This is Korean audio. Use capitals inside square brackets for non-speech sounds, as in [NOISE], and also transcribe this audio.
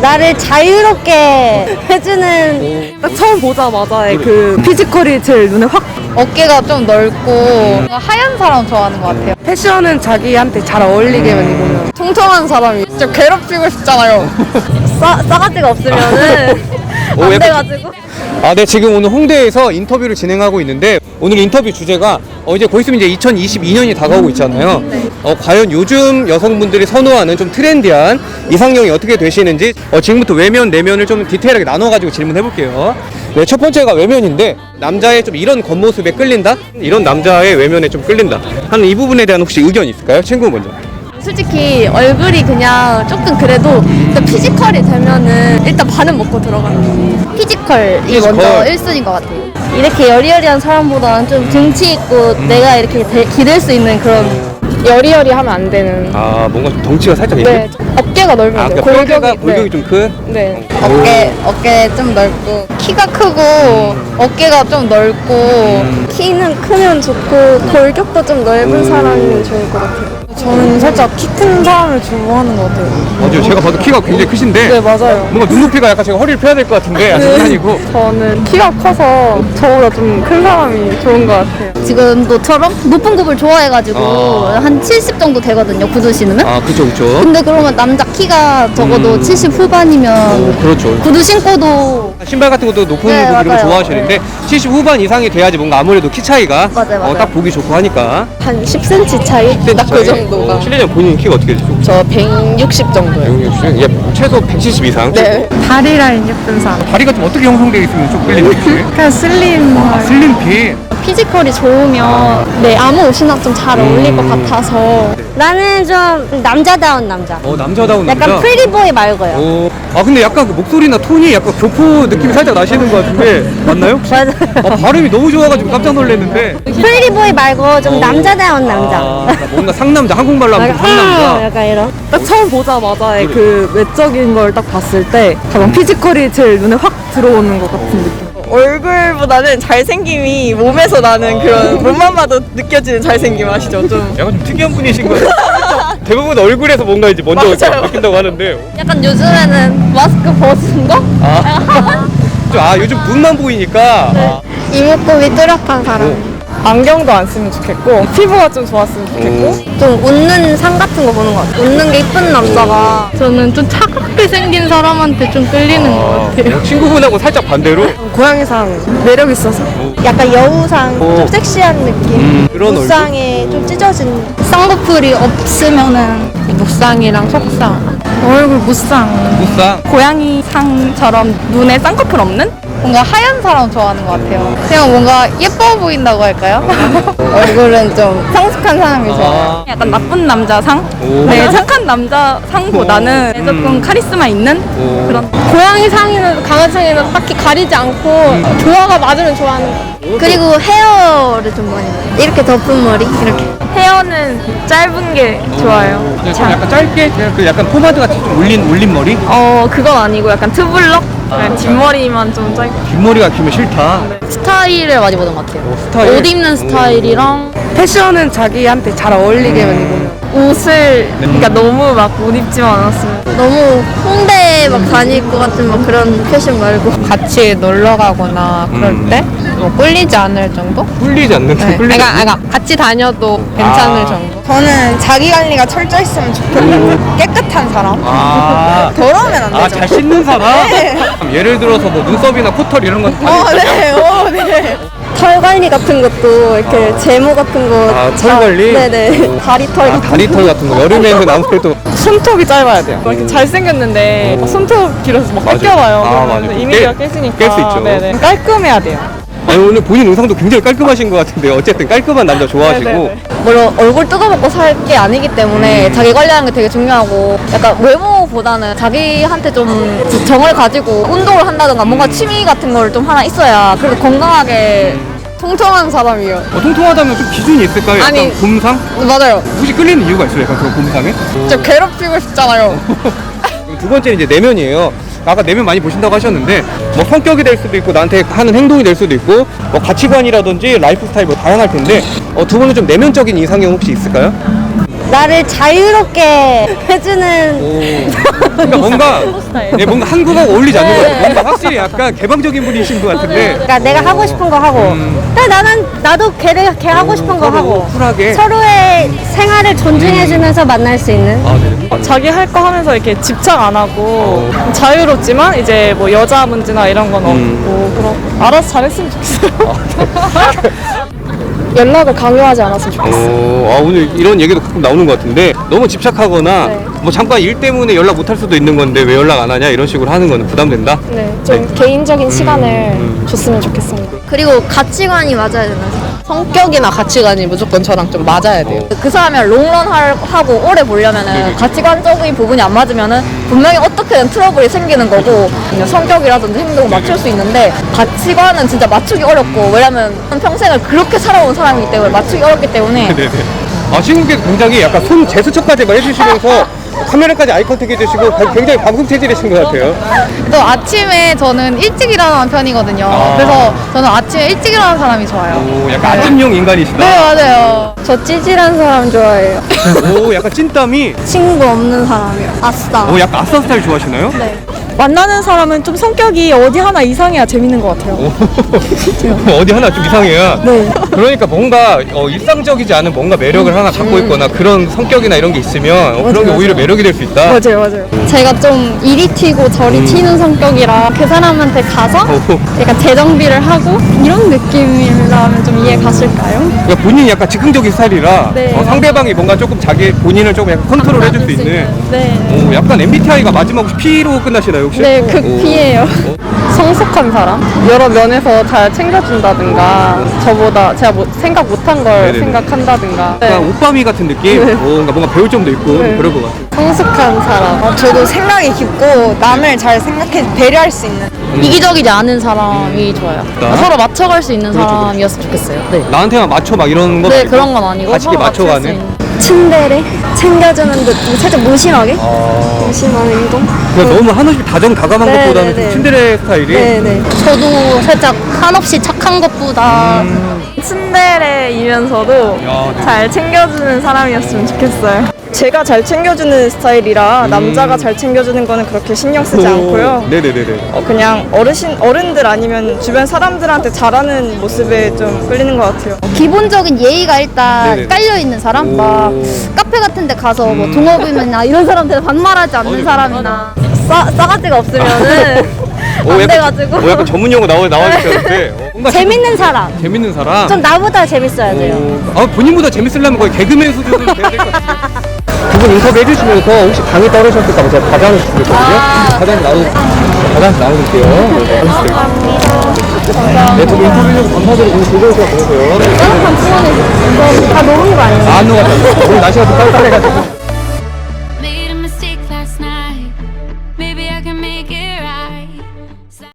나를 자유롭게 해주는 딱 처음 보자마자의 그 피지컬이 제일 눈에 확 어깨가 좀 넓고 하얀 사람 좋아하는 것 같아요. 패션은 자기한테 잘 어울리게만 입으면 통통한 사람이 진짜 괴롭히고 싶잖아요. [LAUGHS] 싸, 싸가지가 없으면은 오, 안 약간- 돼가지고 아, 네, 지금 오늘 홍대에서 인터뷰를 진행하고 있는데 오늘 인터뷰 주제가 어, 이제 곧 있으면 이제 2022년이 다가오고 있잖아요. 어, 과연 요즘 여성분들이 선호하는 좀 트렌디한 이상형이 어떻게 되시는지 어, 지금부터 외면, 내면을 좀 디테일하게 나눠가지고 질문해 볼게요. 네, 첫 번째가 외면인데 남자의 좀 이런 겉모습에 끌린다? 이런 남자의 외면에 좀 끌린다. 하는 이 부분에 대한 혹시 의견 있을까요? 친구 먼저. 솔직히 얼굴이 그냥 조금 그래도 일단 피지컬이 되면은 일단 반은 먹고 들어가는 거 피지컬이 피지컬. 먼저 1순위인 것 같아요 이렇게 여리여리한 사람보다는 좀 등치 있고 내가 이렇게 대- 기댈 수 있는 그런 여리여리 하면 안 되는 아, 뭔가 좀 덩치가 살짝 있네. 네 어깨가 넓으면 아, 돼요 그러니까 골격이 골격이 네. 좀 큰? 네. 어깨 어깨 좀 넓고 키가 크고 어깨가 좀 넓고 키는 크면 좋고 골격도 좀 넓은 사람이면 좋을 것 같아요 저는 살짝 키 큰 사람을 좋아하는 것 같아요. 맞아요. 제가 봐도 키가 굉장히 크신데 네 맞아요. 뭔가 눈높이가 약간 제가 허리를 펴야 될 것 같은데 아직 아니고. 저는 키가 커서 저보다 좀 큰 사람이 좋은 것 같아요. 지금도처럼 높은 굽을 좋아해가지고 아. 한 70 정도 되거든요 구두 신으면. 아 그쵸 그쵸. 근데 그러면 남자 키가 적어도 음. 70 후반이면 오, 그렇죠. 구두 신고도 신발 같은 것도 높은 네, 구두를 맞아요. 좋아하시는데 70 후반 이상이 돼야지 뭔가 아무래도 키 차이가 맞아요, 맞아요. 어, 딱 보기 좋고 하니까 한 10cm 차이? 딱 그 정도가 어, 실례자 본인 키가 어떻게 되죠? 저 160 정도요 160? 예, 최소 170 이상 네 다리 라인 예쁜 사람 다리가 좀 어떻게 형성되어 있으면 좀 끌리는 혹시? 그냥 슬림 아, 슬림핏 피지컬이 좋으면 네 아무 옷이나 좀 잘 어울릴 것 같아서. 나는 좀 남자다운 남자. 어 남자다운 약간 남자? 프리보이 말고요. 오, 아 근데 약간 그 목소리나 톤이 약간 교포 느낌이 살짝 나시는 것 같은데 맞나요? [LAUGHS] 맞아요. 어, 발음이 너무 좋아가지고 깜짝 놀랐는데. 프리보이 말고 좀 남자다운 남자. 아, 그러니까 뭔가 상남자 한국말로 하면 좀 아, 상남자. 약간 이런. 딱 처음 보자마자의 그 외적인 걸 딱 봤을 때 가장 피지컬이 제일 눈에 확 들어오는 것 같은 느낌 얼굴보다는 잘생김이 몸에서 나는 그런 몸만 봐도 느껴지는 잘생김 아시죠? 좀? 약간 좀 특이한 분이신 것 같아요. [LAUGHS] 대부분 얼굴에서 뭔가 이제 먼저 맞아요. 느낀다고 하는데. 약간 요즘에는 마스크 벗은 거? 아, 아 요즘 눈만 보이니까. 아, 이목구비 뚜렷한 사람 안경도 안 쓰면 좋겠고 피부가 좀 좋았으면 좋겠고. 좀 웃는 상 같은 거 보는 것 같아요. 웃는 게 이쁜 남자가 저는 좀 차갑게 생긴 사람한테 좀 끌리는 것 같아요. 어, 친구분하고 살짝 반대로? [LAUGHS] 고양이상 매력 있어서? 약간 여우상 오. 좀 섹시한 느낌. 음, 그런 얼굴? 무쌍에 좀 찢어진 쌍꺼풀이 없으면은 묵상이랑 속상. 얼굴 무쌍. 무쌍? 고양이 상처럼 눈에 쌍꺼풀 없는? 뭔가 하얀 사람 좋아하는 것 같아요. 그냥 뭔가 예뻐 보인다고 할까요? [LAUGHS] 얼굴은 좀 성숙한 사람이 좋아요. 아, 약간 나쁜 남자 상? 오. 네, 착한 남자 상보다는 오. 조금 음. 카리스마 있는 오. 그런 고양이 상이는 강아지 상이는 딱히 가리지 않고 조화가 맞으면 좋아하는 거 그리고 헤어를 좀 많이 봐요. 이렇게 덮은 머리 이렇게 헤어는 짧은 게 좋아요. 네, 좀 약간 짧게 그냥 그 약간 포마드 같이 좀 올린 올린 머리 어, 그건 아니고 약간 투블럭? 그냥 뒷머리만 좀 짧게. 뒷머리가 길면 싫다. 스타일을 많이 보는 것 같아요. 오, 스타일? 옷 입는 스타일이랑 패션은 자기한테 잘 어울리게만 입으면. 옷을, 그러니까 너무 막 못 입지만 않았으면. 너무 홍대에 막 다닐 것 같은 막 그런 패션 말고 같이 놀러 가거나 그럴 음. 때 뭐 꿀리지 않을 정도? 꿀리지 않는데 네. 꿀리지 그러니까, 않는 그러니까 같이 다녀도 괜찮을 아. 정도. 저는 자기 관리가 철저히 했으면 좋겠고 깨끗한 사람 아, [LAUGHS] 더러우면 안 아, 되죠 잘 씻는 사람? [LAUGHS] 예를 들어서 뭐 눈썹이나 코털 이런 건 어, 네, 어, 네. 털 관리 같은 것도 이렇게 제모 같은 거 아, 털 관리? 네네 [LAUGHS] 다리 털 아, 같은 다리털 같은 거 여름에는 아무래도 손톱이 짧아야 돼요. 이렇게 잘생겼는데 오. 손톱 길어서 막 맞아요. 뺏겨와요. 아, 그러면 맞아요. 이미지가 깰- 깨지니까. 깰수 있죠. 네네. 깔끔해야 돼요. 아니 오늘 본인 의상도 굉장히 깔끔하신 것 같은데 어쨌든 깔끔한 남자 좋아하시고 [LAUGHS] 네네네. 물론 얼굴 뜯어먹고 살 게 아니기 때문에 자기 관리하는 게 되게 중요하고 약간 외모보다는 자기한테 좀 정을 가지고 운동을 한다든가 뭔가 취미 같은 걸 좀 하나 있어야 그래도 건강하게 통통한 사람이요 어, 통통하다면 좀 기준이 있을까요? 약간 아니. 곰상? 맞아요. 혹시 끌리는 이유가 있어요? 약간 그런 곰상에? 진짜 괴롭히고 싶잖아요. 그럼 두 번째는 이제 내면이에요. 아까 내면 많이 보신다고 하셨는데 뭐 성격이 될 수도 있고 나한테 하는 행동이 될 수도 있고 뭐 가치관이라든지 라이프 스타일 뭐 다양할 텐데 어, 두 분은 좀 내면적인 이상형 혹시 있을까요? 나를 자유롭게 해주는 오. 그러니까 뭔가 네, 뭔가 한국하고 어울리지 않는 것 같아요. 뭔가 확실히 약간 개방적인 분이신 것 같은데. 그러니까 내가 하고 싶은 거 하고 근데 나는 나도 걔, 걔 하고 싶은 거 서로 하고 쿨하게. 서로의 생활을 존중해주면서 만날 수 있는 아, 네. 자기 할 거 하면서 이렇게 집착 안 하고 자유롭지만 이제 뭐 여자 문제나 이런 건 없고 그럼 알아서 잘했으면 좋겠어요. [LAUGHS] 연락을 강요하지 않았으면 좋겠어요. 오, 아, 오늘 이런 얘기도 가끔 나오는 것 같은데 너무 집착하거나 뭐 잠깐 일 때문에 연락 못 할 수도 있는 건데 왜 연락 안 하냐 이런 식으로 하는 거는 부담된다. 네, 좀 개인적인 시간을 줬으면 좋겠습니다. 그리고 가치관이 맞아야 되는 성격이나 가치관이 무조건 저랑 좀 맞아야 돼요. 그 사람이랑 롱런 할- 하고 오래 보려면은 가치관적인 부분이 안 맞으면은 분명히 어떻게든 트러블이 생기는 거고 그냥 성격이라든지 행동을 맞출 수 있는데 가치관은 진짜 맞추기 어렵고 왜냐면 평생을 그렇게 살아온 사람이기 때문에 맞추기 어렵기 때문에 [LAUGHS] 네네. 아, 신국께서 굉장히 약간 손 제스처까지 막 해주시면서 [LAUGHS] 카메라까지 아이 컨택 해주시고 굉장히 방송 체질이신 것 같아요. 또 아침에 저는 일찍 일어나는 편이거든요. 아. 그래서 저는 아침에 일찍 일어나는 사람이 좋아요. 오, 약간 아침용 인간이시다. 네, 맞아요. 저 찌질한 사람 좋아해요 오, 약간 찐땀이. 친구 없는 사람이요 아싸 오, 약간 아싸 스타일 좋아하시나요? 네. 만나는 사람은 좀 성격이 어디 하나 이상해야 재밌는 것 같아요. [LAUGHS] 어디 하나 좀 이상해야. 네. 그러니까 뭔가 어, 일상적이지 않은 뭔가 매력을 하나 갖고 있거나 그런 성격이나 이런 게 있으면 어, 그런 게 오히려 매력이 될 수 있다. 맞아요, 맞아요. 제가 좀 이리 튀고 저리 튀는 성격이라 그 사람한테 가서 오. 약간 재정비를 하고 이런 느낌이라면 좀 이해 가실까요? 그러니까 본인이 약간 즉흥적인 스타일이라 네. 어, 상대방이 뭔가 조금 자기 본인을 조금 약간 컨트롤 해줄 수 있는 네. 오, 약간 MBTI가 마지막 혹시 P로 끝나시나요 혹시? 네, 오. 극피예요. 성숙한 사람? 여러 면에서 잘 챙겨준다든가 저보다 제가 뭐 생각 못한 걸 네네네. 생각한다든가 약간 오빠미 같은 느낌? 오, 뭔가 뭔가 배울 점도 있고 그럴 것 같아요 성숙한 사람 어, 저도 생각이 깊고 남을 잘 생각해 배려할 수 있는 이기적이지 않은 사람이 좋아요. 나? 서로 맞춰갈 수 있는 그렇죠, 사람이었으면 좋겠어요. 네. 나한테만 맞춰 막 이런 거 네, 말고 그런 건 아니고 같이 서로 맞출 수 맞춰가는 있는. 츤데레 챙겨주는 듯. 살짝 무심하게? 아, 무심한 행동? 그러니까 너무 한없이 다정다감한 네, 것보다는 네, 좀 네. 츤데레 스타일이? 네네. 저도 살짝 한없이 착한 것보다 츤데레이면서도 야, 네. 잘 챙겨주는 사람이었으면 좋겠어요. 제가 잘 챙겨주는 스타일이라 남자가 잘 챙겨주는 거는 그렇게 신경 쓰지 않고요. 음. 네네네네 어, 그냥 어르신 어른들 아니면 주변 사람들한테 잘하는 모습에 좀 끌리는 것 같아요. 기본적인 예의가 일단 네네네. 깔려 있는 사람, 오. 음. 막 카페 같은 데 가서 뭐 동업이나 이런 사람들 반말하지 않는 사람이나 싸, 싸가지가 없으면은 [LAUGHS] 오, 안 약간, 돼가지고 오, 약간 전문 용어 나와, 나와 주셨는데 [LAUGHS] 어, 뭔가 재밌는 사람 재밌는 사람 좀 나보다 재밌어야 돼요 오, 아, 본인보다 재밌으려면 거의 개그맨 수준으로 돼야 될것 같아요. [LAUGHS] 두분 인터뷰 해주시면서 혹시 방이 떨어졌을까 제가 과장을 드렸거든요. 과장 나눠, 과장 나눠줄게요. 네, 감사합니다. 네, 두분 인터뷰 좀 감사드리고 오늘 즐거우셔 보세요. 다 녹은 거 아니에요? 안 녹았다. 오늘 날씨가 좀 쌀쌀해가지고.